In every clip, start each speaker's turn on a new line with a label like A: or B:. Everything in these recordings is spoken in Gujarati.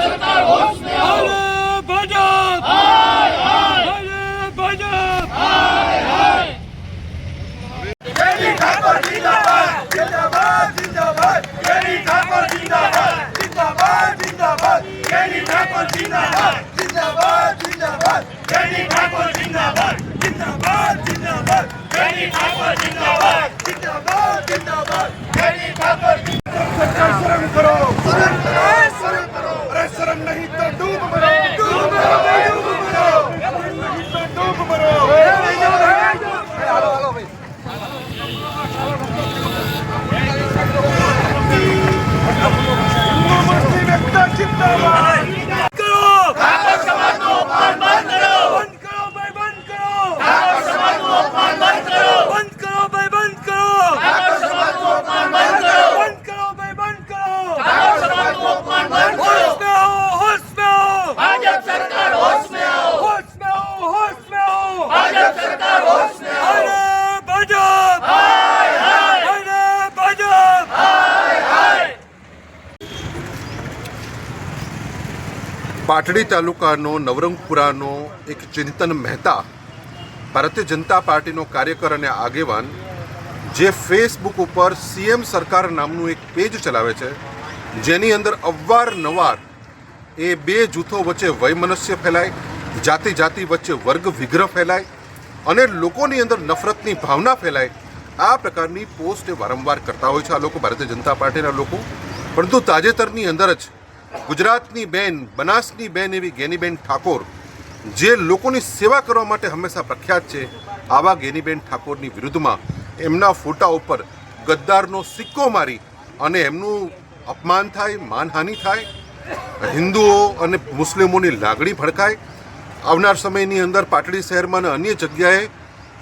A: सरकार होश में आओ
B: अरे
A: भाजप हाय हाय अरे भाजप हाय
B: हाय केडी ठाकर जिंदाबाद जिंदाबाद
A: जिंदाबाद केडी ठाकर जिंदाबाद जिंदाबाद जिंदाबाद
B: केडी ठाकर जिंदाबाद जिंदाबाद जिंदाबाद
A: केडी ठाकर
B: जिंदाबाद जिंदाबाद
A: जिंदाबाद केडी
B: ठाकर जिंदाबाद
C: પાટડી તાલુકાનો નવરંગપુરાનો એક ચિંતન મહેતા ભારતીય જનતા પાર્ટીનો કાર્યકર અને આગેવાન, જે ફેસબુક ઉપર સીએમ સરકાર નામનું એક પેજ ચલાવે છે, જેની અંદર અવારનવાર એ બે જૂથો વચ્ચે વયમનસ્ય ફેલાય જાતિ જાતિ વચ્ચે વર્ગ વિગ્રહ ફેલાય અને લોકોની અંદર નફરતની ભાવના ફેલાય, આ પ્રકારની પોસ્ટ વારંવાર કરતા હોય છે આ લોકો ભારતીય જનતા પાર્ટીના લોકો. પરંતુ તાજેતરની અંદર જ ગુજરાતની બેન, બનાસની બેન એવી ગેનીબેન ઠાકોર, જે લોકોની સેવા કરવા માટે હંમેશા પ્રખ્યાત છે, આવા ગેનીબેન ઠાકોરની વિરુદ્ધમાં એમના ફોટા ઉપર ગદ્દારનો સિક્કો મારી અને એમનું અપમાન થાય, માનહાનિ થાય, હિન્દુઓ અને મુસ્લિમોની લાગણી ભડકાય. આવનાર સમયની અંદર પાટડી શહેરમાં અને અન્ય જગ્યાએ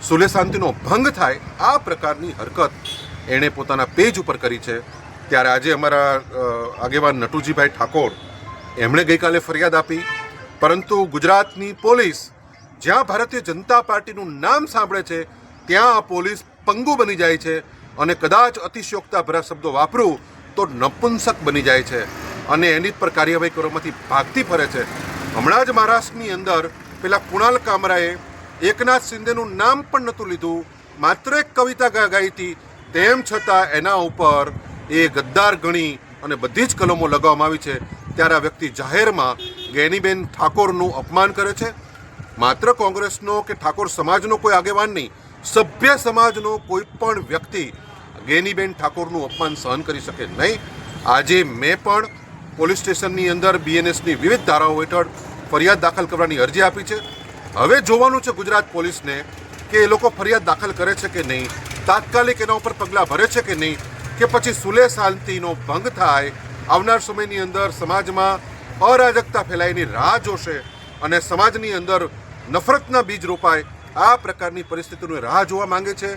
C: સુલે શાંતિનો ભંગ થાય, આ પ્રકારની હરકત એણે પોતાના પેજ ઉપર કરી છે. ત્યારે આજે અમારા આગેવાન નટુજીભાઈ ઠાકોર એમણે ગઈકાલે ફરિયાદ આપી, પરંતુ ગુજરાતની પોલીસ જ્યાં ભારતીય જનતા પાર્ટીનું નામ સાંભળે છે, ત્યાં આ પોલીસ પંગુ બની જાય છે અને કદાચ અતિશયોક્તા ભરા શબ્દો વાપરું તો નપુંસક બની જાય છે અને એની પર કાર્યવાહી કરવામાંથી ભાગતી ફરે છે. હમણાં જ મહારાષ્ટ્રની અંદર પેલા કુણાલ કામરાએ એકનાથ શિંદેનું નામ પણ નહોતું લીધું, માત્ર એક કવિતા ગાઈ હતી, તેમ છતાં એના ઉપર એ ગદ્દાર ગણી અને બધી જ કલમો લગાવવામાં આવી છે, ત્યારે આ વ્યક્તિ જાહેરમાં ગેનીબેન ઠાકોરનું અપમાન કરે છે. માત્ર કોંગ્રેસનો કે ઠાકોર સમાજનો કોઈ આગેવાન નહીં, સભ્ય સમાજનો કોઈ પણ વ્યક્તિ ગેનીબેન ઠાકોરનું અપમાન સહન કરી શકે નહીં. આજે મેં પણ પોલીસ સ્ટેશનની અંદર બીએનએસની વિવિધ ધારાઓ હેઠળ ફરિયાદ દાખલ કરવાની અરજી આપી છે. હવે જોવાનું છે ગુજરાત પોલીસને કે એ લોકો ફરિયાદ દાખલ કરે છે કે નહીં, તાત્કાલિક એના ઉપર પગલાં ભરે છે કે નહીં કે પછી સુલે શાંતિનો ભંગ થાય આવનાર સમયની અંદર સમાજમાં અરાજકતા ફેલાયની રાહ જોશે અને સમાજની અંદર નફરતના બીજ રોપાય આ પ્રકારની પરિસ્થિતિની રાહ જોવા માંગે છે.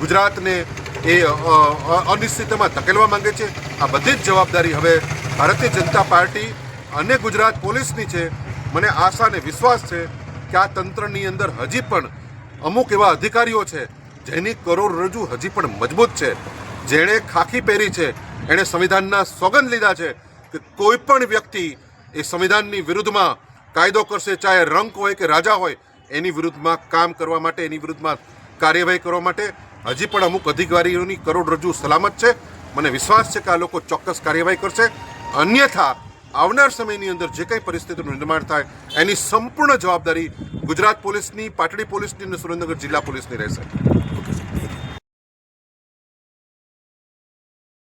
C: ગુજરાતને એ અ, અ, અનિશ્ચિતતામાં ધકેલવા માંગે છે. આ બધી જ જવાબદારી હવે ભારતીય જનતા પાર્ટી અને ગુજરાત પોલીસની છે. મને આશા અને વિશ્વાસ છે કે આ તંત્રની અંદર હજી પણ અમુક એવા અધિકારીઓ છે જેની કરોડરજ્જુ હજી પણ મજબૂત છે. જેણે ખાખી પહેરી છે, એણે સંવિધાનના સોગંદ લીધા છે કે કોઈ પણ વ્યક્તિ એ સંવિધાનની વિરુદ્ધમાં કાયદો કરશે, ચાહે રંક હોય કે રાજા હોય, એની વિરુદ્ધમાં કામ કરવા માટે, એની વિરુદ્ધમાં કાર્યવાહી કરવા માટે હજી પણ અમુક અધિકારીઓની કરોડરજ્જુ સલામત છે. મને વિશ્વાસ છે કે આ લોકો ચોક્કસ કાર્યવાહી કરશે. અન્યથા, આવનાર સમયની અંદર જે કંઈ પરિસ્થિતિનું નિર્માણ થાય, એની સંપૂર્ણ જવાબદારી ગુજરાત પોલીસની, પાટડી પોલીસની અને સુરેન્દ્રનગર જિલ્લા પોલીસની રહેશે.